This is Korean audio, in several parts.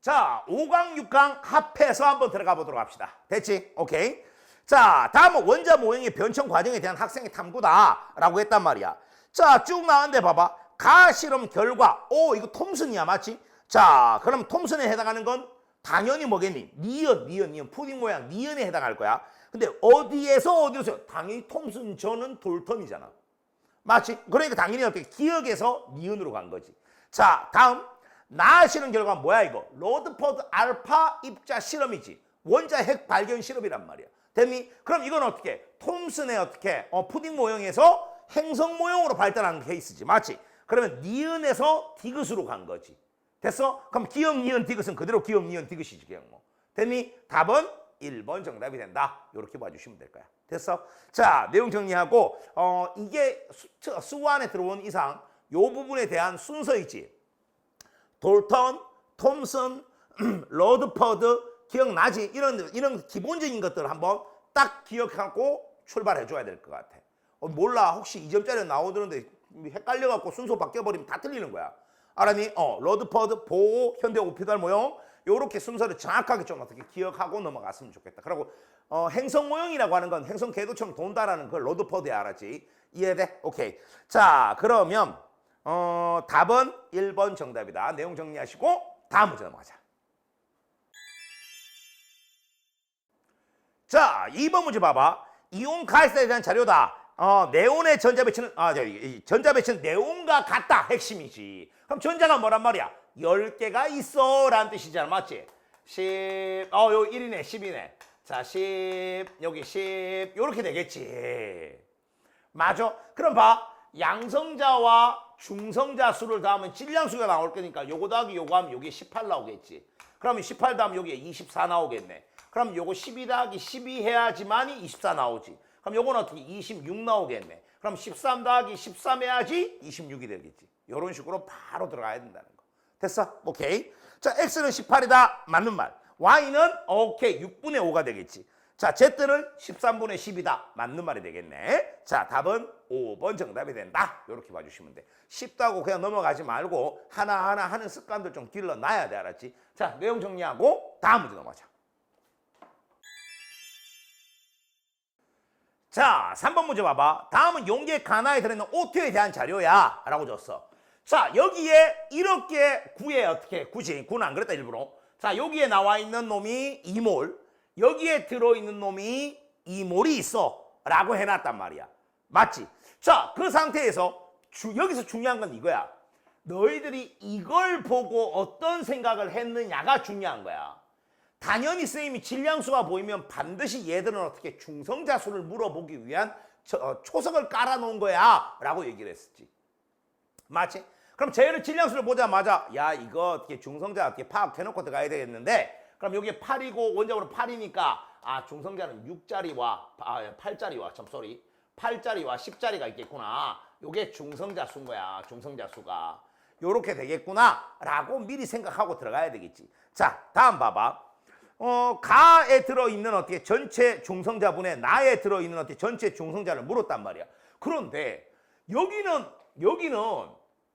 자, 5강, 6강 합해서 한번 들어가 보도록 합시다. 됐지? 오케이. 자, 다음은 원자 모형의 변천 과정에 대한 학생의 탐구다 라고 했단 말이야. 자, 쭉 나왔는데 봐봐. 가 실험 결과. 오, 이거 톰슨이야, 맞지? 자, 그럼 톰슨에 해당하는 건 당연히 뭐겠니? 니은, 니은, 니은. 푸딩 모양 니은에 해당할 거야. 근데 어디에서 어디로서? 당연히 톰슨 저는 돌턴이잖아. 맞지? 그러니까 당연히 어떻게 기억에서 니은으로 간 거지. 자, 다음 나시는 결과 뭐야 이거? 로드포드 알파 입자 실험이지. 원자 핵 발견 실험이란 말이야. 됐니? 그럼 이건 어떻게? 톰슨의 어떻게? 어, 푸딩 모형에서 행성 모형으로 발달하는 케이스지. 맞지? 그러면 니은에서 디귿으로 간 거지. 됐어? 그럼 기억 니은 디귿은 그대로 기억 니은 디귿이지 그냥 뭐. 됐니? 답은 1번 정답이 된다. 이렇게 봐주시면 될 거야. 됐어? 자, 내용 정리하고 어 이게 수, 수 안에 들어온 이상 요 부분에 대한 순서이지. 돌턴, 톰슨, 로드퍼드 기억나지? 이런 이런 기본적인 것들 한번 딱 기억하고 출발해 줘야 될 것 같아. 어, 몰라 혹시 2점짜리 나오는데 헷갈려 갖고 순서 바뀌어 버리면 다 틀리는 거야. 알았니? 어, 로드퍼드, 보호, 현대 오피달 모형 요렇게 순서를 정확하게 좀 어떻게 기억하고 넘어갔으면 좋겠다. 그리고 어, 행성 모형이라고 하는 건 행성 궤도처럼 돈다라는 걸 로드퍼드에 알았지. 이해돼? 오케이. 자, 그러면 어, 답은 1번 정답이다. 내용 정리하시고 다음 문제 넘어가자. 자, 2번 문제 봐봐. 이온 가스에 대한 자료다. 어, 네온의 전자 배치는 아, 전자 배치는 네온과 같다. 핵심이지. 그럼 전자가 뭐란 말이야? 10개가 있어 라는 뜻이잖아. 맞지? 10. 어, 요 1이네. 10이네. 자, 10. 여기 10. 요렇게 되겠지. 맞아. 그럼 봐. 양성자와 중성자 수를 더하면 질량수가 나올 거니까 요거 더하기 요거 하면 요게 18 나오겠지. 그러면 18 더하면 여기에 24 나오겠네. 그럼 요거 12 더하기 12 해야지만이 24 나오지. 그럼 요건 어떻게 26 나오겠네. 그럼 13 더하기 13 해야지 26이 되겠지. 요런 식으로 바로 들어가야 된다는 거. 됐어? 오케이. 자, x는 18이다. 맞는 말. y는 오케이. 6분의 5가 되겠지. 자, z는 13분의 10이다. 맞는 말이 되겠네. 자, 답은 5번 정답이 된다. 이렇게 봐주시면 돼. 쉽다고 그냥 넘어가지 말고 하나하나 하는 습관들 좀 길러놔야 돼. 알았지? 자, 내용 정리하고 다음 문제 넘어가자. 자, 3번 문제 봐봐. 다음은 용기의 가나에 들어있는 오토에 대한 자료야. 라고 줬어. 자, 여기에 이렇게 구에 어떻게, 굳이, 구는 안 그랬다, 일부러. 자, 여기에 나와 있는 놈이 2몰, 여기에 들어있는 놈이 2몰이 있어. 라고 해놨단 말이야. 맞지? 자, 그 상태에서 주- 여기서 중요한 건 이거야. 너희들이 이걸 보고 어떤 생각을 했느냐가 중요한 거야. 당연히 선생님이 질량수가 보이면 반드시 얘들은 어떻게 중성자수를 물어보기 위한 저- 어, 초석을 깔아놓은 거야 라고 얘기를 했었지 맞지? 그럼 쟤를 질량수를 보자마자 야 이거 어떻게 중성자 어떻게 파악해놓고 들어가야 되겠는데 그럼 여기 8이고 원적으로 8이니까 아 중성자는 6자리와 아 8자리와 참 쏘리 8자리와 10자리가 있겠구나. 요게 중성자 수인 거야 중성자 수가. 요렇게 되겠구나 라고 미리 생각하고 들어가야 되겠지. 자 다음 봐봐. 어, 가에 들어있는 어떻게 전체 중성자분의 나에 들어있는 어떻게 전체 중성자를 물었단 말이야. 그런데 여기는 여기는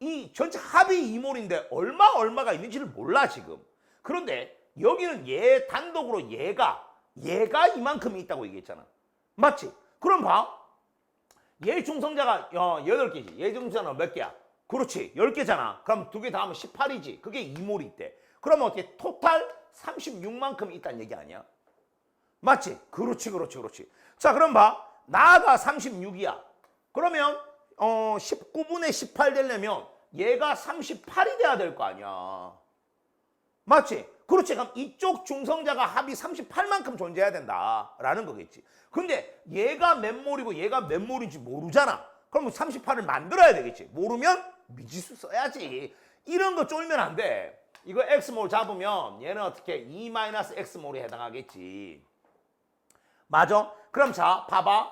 이 전체 합이 이몰인데 얼마 얼마가 있는지를 몰라 지금. 그런데 여기는 얘 단독으로 얘가 얘가 이만큼 있다고 얘기했잖아. 맞지? 그럼 봐. 얘 중성자가 어, 8개지. 얘 중성자는 몇 개야? 그렇지. 10개잖아. 그럼 두 개 다 하면 18이지. 그게 이몰이 있대. 그러면 어떻게 토탈 36만큼 있다는 얘기 아니야? 맞지? 그렇지, 그렇지, 그렇지. 자, 그럼 봐. 나가 36이야. 그러면 어 19분의 18 되려면 얘가 38이 돼야 될 거 아니야. 맞지? 그렇지. 그럼 이쪽 중성자가 합이 38만큼 존재해야 된다라는 거겠지. 근데 얘가 몇 몰이고 얘가 몇 몰인지 모르잖아. 그럼 38을 만들어야 되겠지. 모르면 미지수 써야지. 이런 거 쫄면 안 돼. 이거 x몰 잡으면 얘는 어떻게 2-x몰에 해당하겠지. 맞아? 그럼 자, 봐봐.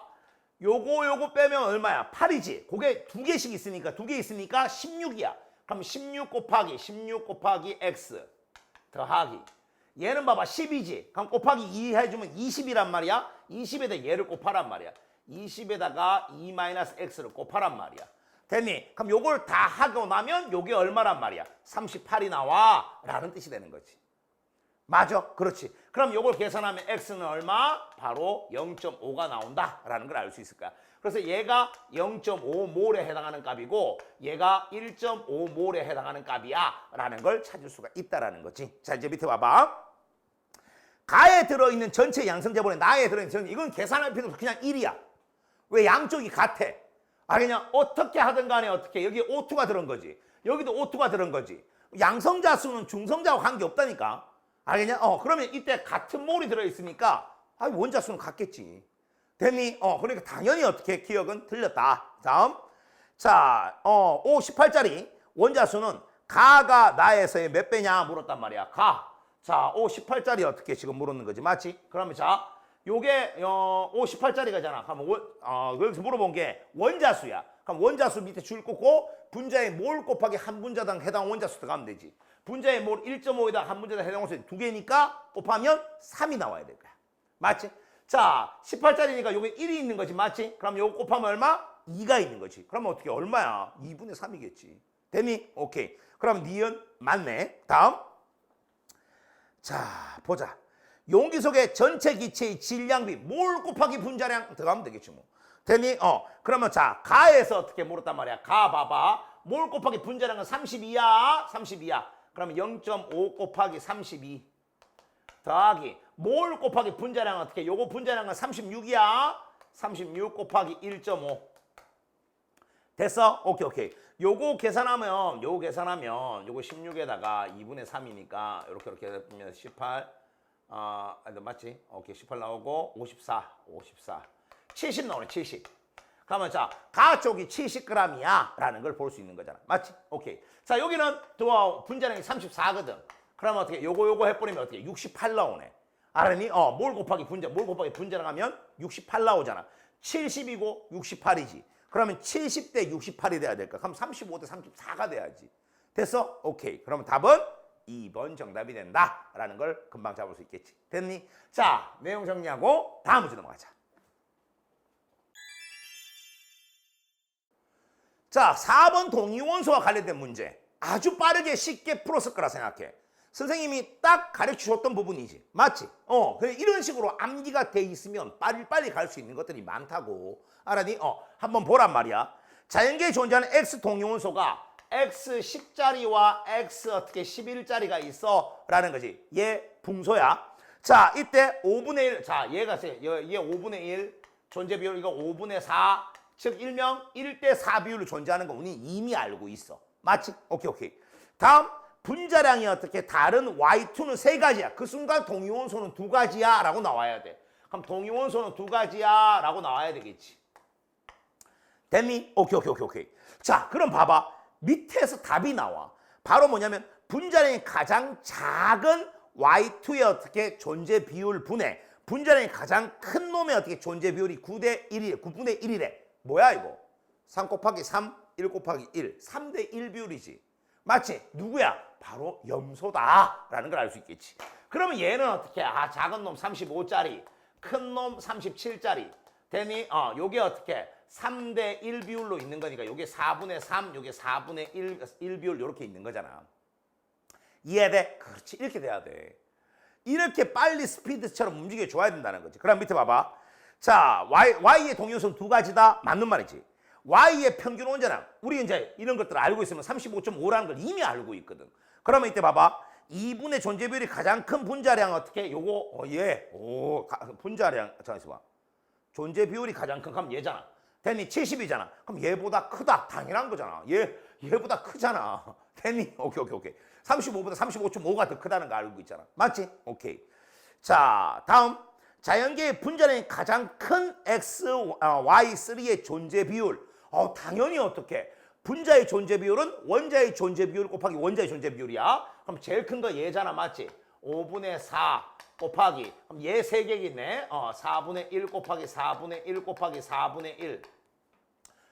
요거 요거 빼면 얼마야? 8이지. 그게 두 개씩 있으니까 두 개 있으니까 16이야. 그럼 16 곱하기 16 곱하기 x 더하기 얘는 봐봐 10이지. 그럼 곱하기 2 해주면 20이란 말이야. 20에다 얘를 곱하란 말이야. 20에다가 2-x를 곱하란 말이야. 됐니? 그럼 요걸 다 하고 나면 요게 얼마란 말이야? 38이 나와 라는 뜻이 되는 거지. 맞아. 그렇지. 그럼 요걸 계산하면 x는 얼마? 바로 0.5가 나온다 라는 걸 알 수 있을 거야. 그래서 얘가 0.5몰에 해당하는 값이고 얘가 1.5몰에 해당하는 값이야 라는 걸 찾을 수가 있다라는 거지. 자 이제 밑에 봐봐. 가에 들어있는 전체 양성제본에 나에 들어있는 전체 이건 계산할 필요 없어. 그냥 1이야. 왜 양쪽이 같아? 아 그냥 어떻게 하든 간에 어떻게 여기 O2가 들은 거지. 여기도 O2가 들은 거지. 양성자 수는 중성자와 관계없다니까. 알겠냐? 어, 그러면 이때 같은 몰이 들어있으니까, 아, 원자 수는 같겠지. 됐니? 어, 그러니까 당연히 어떻게 기억은 틀렸다. 다음. 자, 어, 5, 18짜리 원자 수는 가가 나에서의 몇 배냐 물었단 말이야. 가. 자, 5, 18짜리 어떻게 지금 물었는 거지. 맞지? 그러면 자, 요게, 어, 5, 18짜리가잖아. 그러면 원, 어, 여기서 물어본 게 원자수야. 그럼 원자수 밑에 줄 꽂고 분자의 몰 곱하기 한 분자당 해당 원자수 들어가면 되지. 분자의 몰 1.5에다 한 분자당 해당 원자수 두 개니까 곱하면 3이 나와야 될 거야. 맞지? 자, 18짜리니까 요게 1이 있는 거지. 맞지? 그럼 요거 곱하면 얼마? 2가 있는 거지. 그러면 어떻게 얼마야? 2분의 3이겠지. 됐니? 오케이. 그럼 니은 맞네. 다음. 자, 보자. 용기 속에 전체 기체의 질량비 몰 곱하기 분자량 들어가면 되겠지 뭐. 됐니? 어. 그러면 자, 가에서 어떻게 물었단 말이야. 가 봐봐. 몰 곱하기 분자량은 32야. 32야. 그러면 0.5 곱하기 32 더하기 몰 곱하기 분자량 어떻게? 요거 분자량은 36이야. 36 곱하기 1.5 됐어? 오케이 오케이. 요거 계산하면 요거 계산하면 요거 16에다가 2분의 3이니까 이렇게 이렇게 되면 18 아, 아, 맞지? 오케이 18 나오고 54 54 70 나오네 70 그러면 자, 가 쪽이 70g이야 라는 걸 볼 수 있는 거잖아. 맞지? 오케이. 자, 여기는 또 분자량이 34거든. 그러면 어떻게 요거 요거 해버리면 어떻게 68 나오네. 알았니? 어, 몰 곱하기 분자, 몰 곱하기 분자량 하면 68 나오잖아. 70이고 68이지. 그러면 70대 68이 돼야 될까? 그럼 35대 34가 돼야지. 됐어? 오케이. 그러면 답은 2번 정답이 된다. 라는 걸 금방 잡을 수 있겠지. 됐니? 자, 내용 정리하고 다음 문제 넘어가자. 자, 4번 동위원소와 관련된 문제. 아주 빠르게 쉽게 풀었을 거라 생각해. 선생님이 딱 가르쳐 줬던 부분이지. 맞지? 어, 그래 이런 식으로 암기가 돼 있으면 빨리 빨리 갈 수 있는 것들이 많다고. 알았니? 어, 한번 보란 말이야. 자연계에 존재하는 X 동위원소가 X 10짜리와 X 어떻게 11짜리가 있어. 라는 거지. 얘 붕소야. 자, 이때 5분의 1. 자, 얘가 얘, 얘 5분의 1. 존재 비율 이거 5분의 4. 즉 일명 1대 4 비율로 존재하는 거 우리 이미 알고 있어. 맞지? 오케이 오케이. 다음 분자량이 어떻게 다른 Y2는 세 가지야. 그 순간 동위원소는 두 가지야 라고 나와야 돼. 그럼 동위원소는 두 가지야 라고 나와야 되겠지. 됐니? 오케이 오케이 오케이 오케이. 자 그럼 봐봐. 밑에서 답이 나와. 바로 뭐냐면 분자량이 가장 작은 Y2의 어떻게 존재 비율 분해 분자량이 가장 큰 놈의 어떻게 존재 비율이 9대 1이 9분의 1이래. 뭐야 이거? 3 곱하기 3, 1 곱하기 1, 3대 1 비율이지. 맞지? 누구야? 바로 염소다라는 걸 알 수 있겠지. 그러면 얘는 어떻게? 아 작은 놈 35짜리, 큰 놈 37짜리. 되니? 어, 요게 어떻게? 3대 1 비율로 있는 거니까 요게 4분의 3, 요게 4분의 1, 1 비율 요렇게 있는 거잖아. 이해돼? 그렇지. 이렇게 돼야 돼. 이렇게 빨리 스피드처럼 움직여 줘야 된다는 거지. 그럼 밑에 봐봐. 자, y, y의 동요선 두 가지다. 맞는 말이지. Y의 평균 원자량. 우리 이제 이런 것들을 알고 있으면 35.5라는 걸 이미 알고 있거든. 그러면 이때 봐봐. 2분의 존재 비율이 가장 큰 분자량 어떻게? 요거 어, 얘. 오, 가, 분자량. 잠깐만 있어봐. 존재 비율이 가장 큰 그럼 얘잖아. 됐니? 70이잖아. 그럼 얘보다 크다. 당연한 거잖아. 얘 얘보다 크잖아. 됐니? 오케이 오케이 오케이. 35보다 35.5가 더 크다는 거 알고 있잖아. 맞지? 오케이. 자, 다음. 자연계의 분자량이 가장 큰 X, 어, Y3의 존재 비율. 어, 당연히 어떻게? 분자의 존재 비율은 원자의 존재 비율 곱하기 원자의 존재 비율이야. 그럼 제일 큰 거 얘잖아. 맞지? 5분의 4 곱하기 그럼 얘세 개겠네. 어, 4분의 1 곱하기 4분의 1 곱하기 4분의 1.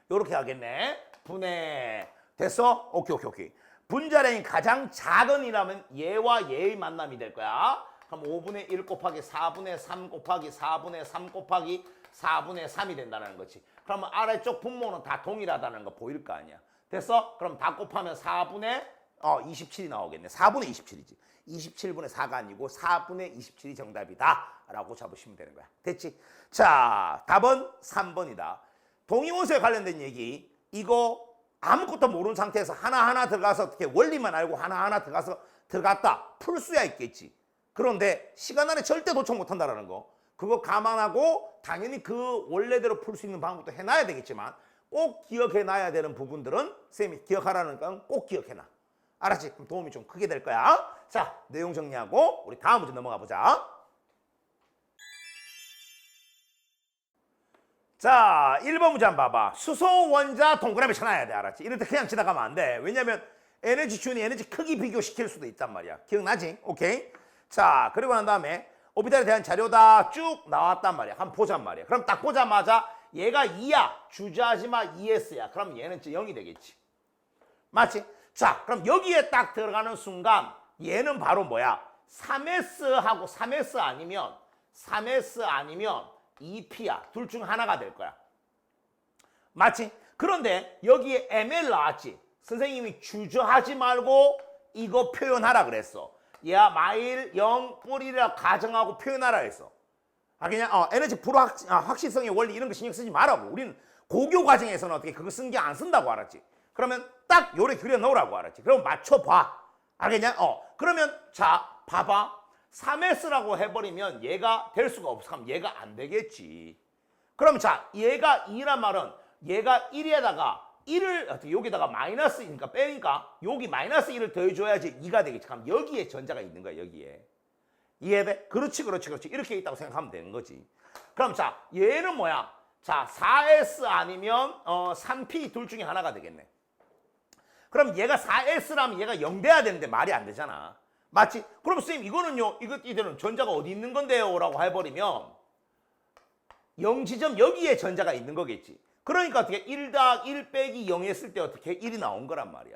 요렇게 하겠네. 분해. 됐어? 오케이, 오케이, 오케이. 분자량이 가장 작은 이라면 얘와 얘의 만남이 될 거야. 그럼 5분의 1 곱하기 4분의 3 곱하기 4분의 3 곱하기 4분의 3이 된다는 거지. 그러면 아래쪽 분모는 다 동일하다는 거 보일 거 아니야. 됐어? 그럼 다 곱하면 4분의 어 27이 나오겠네. 4분의 27이지. 27분의 4가 아니고 4분의 27이 정답이다. 라고 잡으시면 되는 거야. 됐지? 자, 답은 3번이다. 동의원소에 관련된 얘기. 이거 아무것도 모르는 상태에서 하나하나 들어가서 어떻게 원리만 알고 하나하나 들어가서 들어갔다. 풀 수야 있겠지. 그런데 시간 안에 절대 도착 못 한다라는 거. 그거 감안하고 당연히 그 원래대로 풀 수 있는 방법도 해놔야 되겠지만 꼭 기억해놔야 되는 부분들은 쌤이 기억하라는 건꼭 해놔. 알았지? 그럼 도움이 좀 크게 될 거야. 자, 내용 정리하고 우리 다음 문제 넘어가 보자. 자, 1번 문제 한번 봐봐. 수소 원자 동그라미 쳐놔야 돼. 알았지? 이럴 때 그냥 지나가면 안 돼. 왜냐면 에너지 준이 에너지 크기 비교시킬 수도 있단 말이야. 기억나지? 오케이? 자, 그리고 난 다음에 오비탈에 대한 자료다 쭉 나왔단 말이야. 한번 보잔 말이야. 그럼 딱 보자마자 얘가 2야. 주저하지 마. 2S야. 그럼 얘는 0이 되겠지. 맞지? 자, 그럼 여기에 딱 들어가는 순간 얘는 바로 뭐야? 3S하고 3S 아니면 3S 아니면 2P야. 둘 중 하나가 될 거야. 맞지? 그런데 여기에 ML 나왔지. 선생님이 주저하지 말고 이거 표현하라 그랬어. 야, 마일 0 뿌리라 가정하고 표현하라 했어. 아 그냥 어, 에너지 불확 아, 확실성의 원리 이런 거 신경 쓰지 말라고. 우리는 고교 과정에서는 어떻게 그거 쓴 게 안 쓴다고 알았지. 그러면 딱 요래 그려 넣으라고 알았지. 그럼 맞춰 봐. 알겠냐? 어. 그러면 자, 봐봐. 3S라고 해버리면 얘가 될 수가 없어. 그럼 얘가 안 되겠지. 그럼 자, 얘가 2란 말은 얘가 1에다가 1을 어떻게 여기다가 마이너스니까 빼니까 여기 마이너스 1을 더해줘야지 2가 되겠지. 그럼 여기에 전자가 있는 거야, 여기에. 이해돼? 그렇지, 그렇지, 그렇지. 이렇게 있다고 생각하면 되는 거지. 그럼 자, 얘는 뭐야? 자, 4S 아니면 어, 3P 둘 중에 하나가 되겠네. 그럼 얘가 4S라면 얘가 0 돼야 되는데 말이 안 되잖아. 맞지? 그럼 선생님 이거는요. 이것 이들은 전자가 어디 있는 건데요? 라고 해버리면 0 지점 여기에 전자가 있는 거겠지. 그러니까 어떻게 1 더하기 1 빼기 0 했을 때 어떻게 1이 나온 거란 말이야.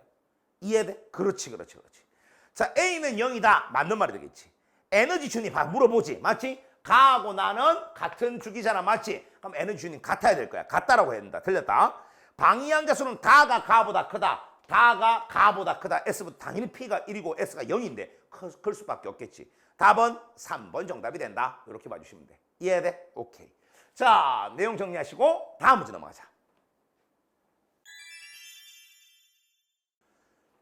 이해돼? 그렇지, 그렇지, 그렇지. 자, A는 0이다. 맞는 말이 되겠지. 에너지 준이 봐 물어보지. 맞지? 가하고 나는 같은 주기잖아. 맞지? 그럼 에너지 준이 같아야 될 거야. 같다라고 된다. 틀렸다. 방이한 자수는 가가 가보다 크다. 가가 가보다 크다. S보다 당연히 P가 1이고 S가 0인데 클, 클 수밖에 없겠지. 답은 3번 정답이 된다. 이렇게 봐주시면 돼. 이해돼? 오케이. 자, 내용 정리하시고 다음 문제 넘어가자.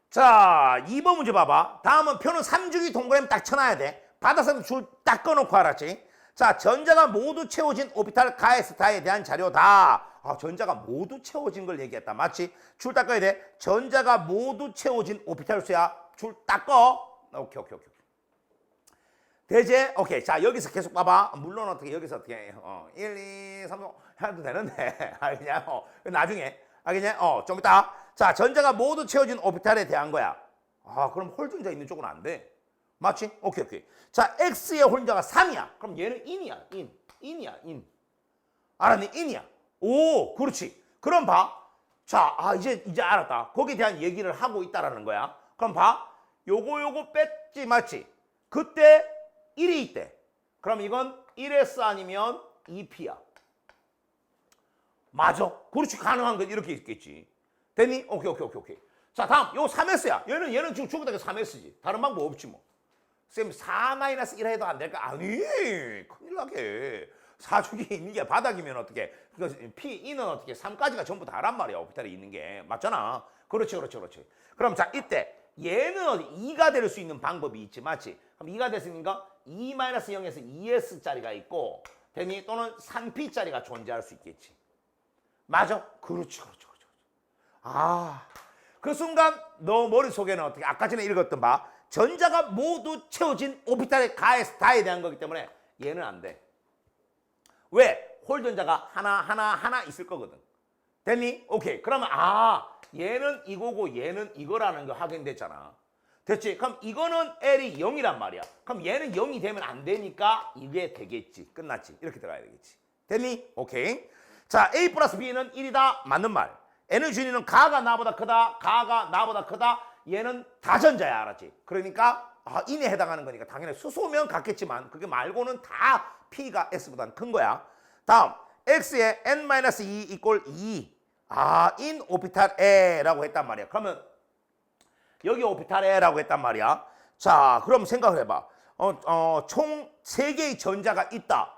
자, 2번 문제 봐봐. 다음은 표는 3주기 동그라미 딱 쳐놔야 돼. 받아서 줄딱 꺼놓고 알았지? 자, 전자가 모두 채워진 오비탈 가에스타에 대한 자료다. 아, 전자가 모두 채워진 걸 얘기했다. 맞지? 줄 닦아야 돼. 전자가 모두 채워진 오비탈 수야. 줄 닦어. 오케이, 오케이, 오케이. 대제 오케이. 자 여기서 계속 봐봐. 물론 어떻게 여기서 어떻게 어 1, 2, 3 해도 되는데. 알겠냐? 어 나중에. 알겠냐? 어좀 이따. 자 전자가 모두 채워진 오비탈에 대한 거야. 아 그럼 홀전자 있는 쪽은 안돼? 맞지? 오케이 오케이. 자 x의 홀전자가 3이야. 그럼 얘는 인이야. 인. 인이야 인. 알았니? 인이야. 오 그렇지. 그럼 봐자아 이제 이제 알았다. 거기에 대한 얘기를 하고 있다라는 거야. 그럼 봐. 요거 요거 뺐지 맞지? 그때 1이 있대. 그럼 이건 1S 아니면 2P야. 맞아. 그렇지. 가능한 건 이렇게 있겠지. 됐니? 오케이, 오케이, 오케이, 오케이. 자, 다음. 요 3S야. 얘는, 얘는 지금 죽었다가 3S지. 다른 방법 없지 뭐. 쌤, 4-1 해도 안 될까? 아니, 큰일 나게. 사축이 있는 게 바닥이면 어떻게, 그 P, E는 어떻게, 3까지가 전부 다란 말이야. 오피탈에 있는 게. 맞잖아. 그렇지, 그렇지, 그렇지. 그럼 자, 이때 얘는 어디 2가 될 수 있는 방법이 있지, 맞지? 그럼 2가 됐으니까 2-0에서 2S짜리가 있고, 되니 또는 3P짜리가 존재할 수 있겠지. 맞아? 그렇지, 그렇지, 그렇지. 아, 그 순간 너 머릿속에는 어떻게, 아까 전에 읽었던 바, 전자가 모두 채워진 오비탈의 가에서 다에 대한 거기 때문에 얘는 안 돼. 왜? 홀전자가 하나, 하나, 하나 있을 거거든. 됐니? 오케이. 그러면, 아, 얘는 이거고 얘는 이거라는 거 확인됐잖아. 됐지? 그럼 이거는 L이 0이란 말이야. 그럼 얘는 0이 되면 안 되니까 이게 되겠지. 끝났지. 이렇게 들어가야 되겠지. 됐니? 오케이. 자, A 플러스 B는 1이다. 맞는 말. N의 준위는 가가 나보다 크다. 가가 나보다 크다. 얘는 다전자야. 알았지? 그러니까 아, 인에 해당하는 거니까 당연히 수소면 같겠지만 그게 말고는 다 P가 S보다는 큰 거야. 다음, X의 N-2 이꼴 2. 아, 인 오피탈 A라고 했단 말이야. 그러면 여기 오피탈에라고 했단 말이야. 자, 그럼 생각을 해봐. 어, 어, 총 세개의 전자가 있다.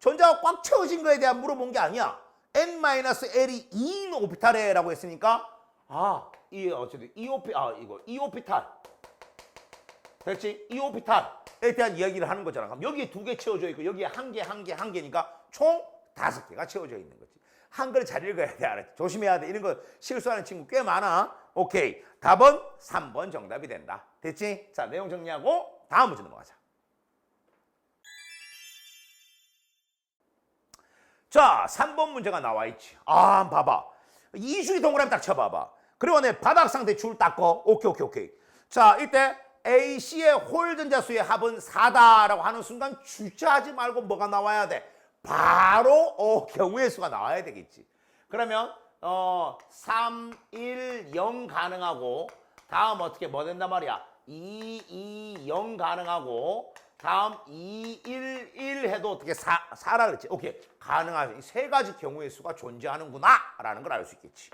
전자가 꽉 채워진 거에 대한 물어본 게 아니야. n-l이 2인 오피탈에라고 했으니까 아, 이 어쨌든 이 오피 아 이거 이 오피탈 됐지? 이 오피탈에 대한 이야기를 하는 거잖아. 그럼 여기에 두 개 채워져 있고 여기에 한 개, 한 개, 한 개니까 총 다섯 개가 채워져 있는 거지. 한글 잘 읽어야 돼, 알았지? 조심해야 돼. 이런 거 실수하는 친구 꽤 많아. 오케이. 답은 3번 정답이 된다. 됐지? 자, 내용 정리하고 다음 문제 넘어가자. 자, 3번 문제가 나와 있지. 아, 봐봐. 이주기 동그라미 딱 쳐봐봐. 그리고 내 바닥 상태 줄 닦어. 오케이, 오케이, 오케이. 자, 이때 AC의 홀 전자 수의 합은 4다라고 하는 순간 주저하지 말고 뭐가 나와야 돼? 바로 어, 경우의 수가 나와야 되겠지. 그러면 어, 3, 1, 0 가능하고 다음 어떻게 뭐 된단 말이야? 2, 2, 0 가능하고 다음 2, 1, 1 해도 어떻게 4, 4라 그랬지? 오케이. 가능한 이세 가지 경우의 수가 존재하는구나 라는 걸 알 수 있겠지.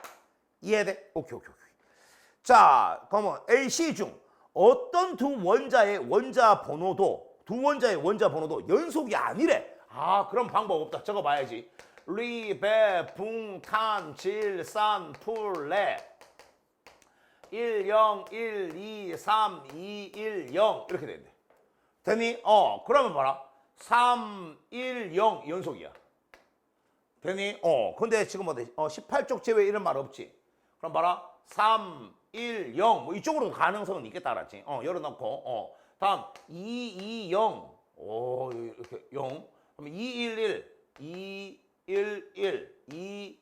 이해돼? 오케이, 오케이, 오케이. 자, 그러면 AC 중 어떤 두 원자의 원자 번호도 두 원자의 원자 번호도 연속이 아니래. 아, 그럼 방법 없다. 적어 봐야지. 리, 배, 붕, 탄, 질, 산, 풀, 레. 1, 0, 1, 2, 3, 2, 1, 0 이렇게 된대. 되니? 어, 그러면 봐라. 3, 1, 0 연속이야. 되니? 어, 근데 지금 어디? 어, 18쪽 제외 이런 말 없지. 그럼 봐라. 3, 1, 0. 뭐 이쪽으로 가능성은 있겠다, 알았지? 어, 열어놓고. 어. 다음, 2, 2, 0. 오, 이렇게 0. 그럼 2, 1, 1. 2, 1, 1. 2,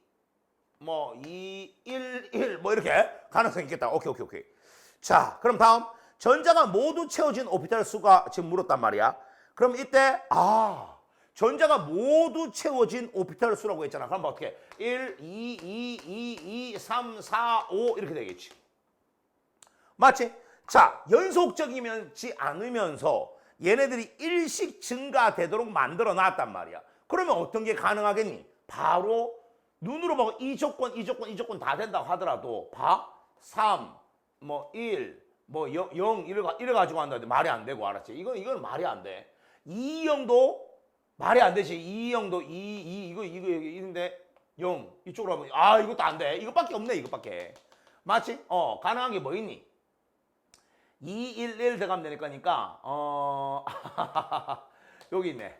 뭐, 2, 1, 1. 뭐 이렇게 가능성이 있겠다. 오케이, 오케이, 오케이. 자, 그럼 다음. 전자가 모두 채워진 오피탈 수가 지금 물었단 말이야. 그럼 이때, 아, 전자가 모두 채워진 오피탈 수라고 했잖아. 그럼 뭐 어떻게? 1, 2, 2, 2, 2, 3, 4, 5 이렇게 되겠지. 맞지? 자, 연속적이면지 않으면서 얘네들이 일씩 증가되도록 만들어 놨단 말이야. 그러면 어떤 게 가능하겠니? 바로 눈으로 보고 이 조건, 이 조건, 이 조건 다 된다고 하더라도 봐. 3, 뭐 1, 뭐 0, 0 이래, 이래 가지고 한다는데 말이 안 되고 알았지? 이건 이건 말이 안 돼. 2형도 말이 안 되지. 2형도 2, 2 이거 이거 여기 있는데 0 이쪽으로 하면 아 이것도 안 돼. 이것밖에 없네. 이것밖에. 맞지? 어 가능한 게 뭐 있니? 2, 1, 1 들어가면 되는 거니까 어 여기 있네.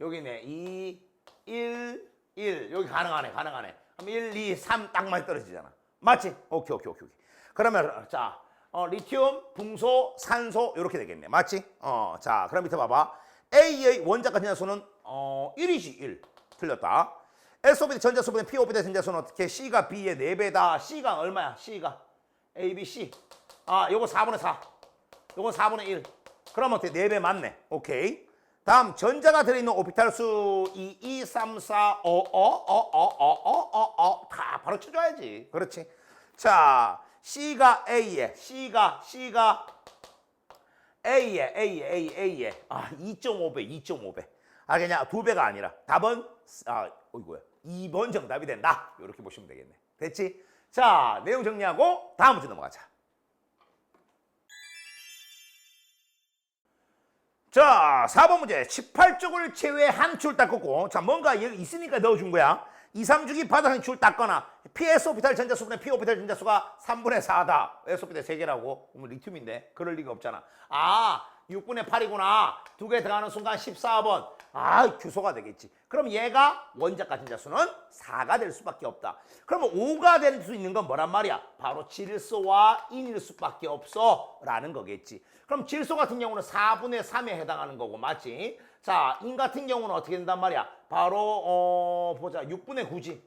여기 있네. 2, 1, 1 여기 가능하네. 가능하네. 그럼 1, 2, 3딱 많이 떨어지잖아. 맞지? 오케이 오케이 오케이. 오케이. 그러면 자 어, 리튬, 붕소, 산소 이렇게 되겠네. 맞지? 어, 자 그럼 밑에 봐봐. A의 원자가 전자수는 어, 1이지 1. 틀렸다. S오비트 전자수분의 P오비트 전자수는 어떻게? C가 B의 4배다. C가 얼마야? C가 A, B, C. 아, 요거 4분의 4. 요거 4분의 1. 그럼 어떻게? 4배 맞네. 오케이. 다음 전자가 들어있는 오피탈 수 2, 2, 3, 4, 5, 5, 5, 5, 5, 5, 5, 다 바로 쳐줘야지. 그렇지. 자, C가 A에, C가, C가 A에, A에, A, A에. 아, 2.5배, 2.5배. 아, 그냥 두 배가 아니라 답은, 아, 어이구야. 2번 정답이 된다. 이렇게 보시면 되겠네. 됐지? 자, 내용 정리하고 다음 문제 넘어가자. 자, 4번 문제. 18쪽을 제외한 줄 닦고, 자, 뭔가 있으니까 넣어준 거야. 2, 3주기 바닥에 줄 닦거나, PS 오피탈 전자수분의 P 오피탈 전자수가 3분의 4다. S 오피탈 3개라고? 그러면 리튬인데? 그럴 리가 없잖아. 아, 6분의 8이구나. 두 개 들어가는 순간 14번. 아, 규소가 되겠지. 그럼 얘가 원자가 전자수는 4가 될 수밖에 없다. 그러면 5가 될 수 있는 건 뭐란 말이야? 바로 질소와 인일 수밖에 없어. 라는 거겠지. 그럼 질소 같은 경우는 4분의 3에 해당하는 거고, 맞지? 자, 인 같은 경우는 어떻게 된단 말이야? 바로, 어, 보자. 6분의 9지.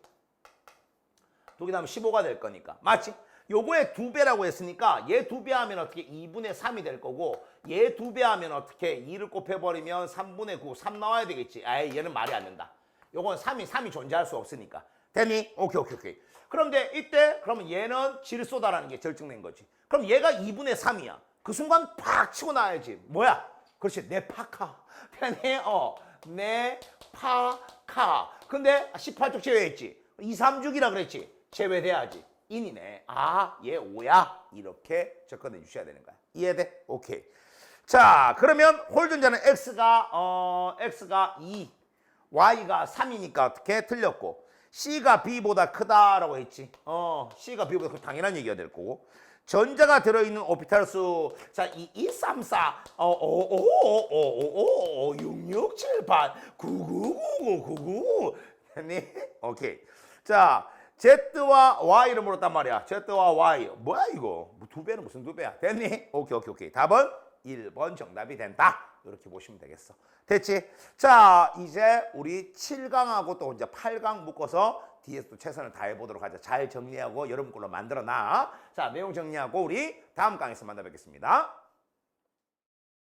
두개 다음 15가 될 거니까. 맞지? 요거의 두 배라고 했으니까 얘 두 배 하면 어떻게 2분의 3이 될 거고 얘 두 배 하면 어떻게 2를 곱해버리면 3분의 9, 3 나와야 되겠지. 아이 얘는 말이 안 된다. 요건 3이 3이 존재할 수 없으니까. 되니? 오케이 오케이 오케이. 그런데 이때 그러면 얘는 질소다라는 게 결정된 거지. 그럼 얘가 2분의 3이야. 그 순간 팍 치고 나야지. 뭐야? 그렇지. 네파카. 되니? 어. 네파카. 근데 18쪽 제외했지. 2, 3주기라 그랬지. 제외돼야지. 인이네. 아, 얘 5야. 이렇게 접근해 주셔야 되는 거야. 이해돼? 오케이. 자, 그러면 홀전자는 x가 어 x가 2, y가 3이니까 어떻게 틀렸고 c가 b보다 크다라고 했지. 어, c가 b보다 크 당연한 얘기가 될 거고. 전자가 들어있는 오피탈 수, 자, 2, 2, 3, 4, 어, 5, 5, 5, 5, 5, 5, 6, 6, 7, 8, 9, 9, 9, 9, 9, 됐니? 오케이. 자, Z와 Y를 물었단 말이야. Z와 Y. 뭐야, 이거? 뭐두 배는 무슨 두 배야? 됐니? 오케이, 오케이, 오케이. 답은 1번 정답이 된다. 이렇게 보시면 되겠어. 됐지? 자, 이제 우리 7강하고 또 이제 8강 묶어서 뒤에서 또 최선을 다해보도록 하자. 잘 정리하고 여러분 걸로 만들어 놔. 자, 내용 정리하고 우리 다음 강에서 만나 뵙겠습니다.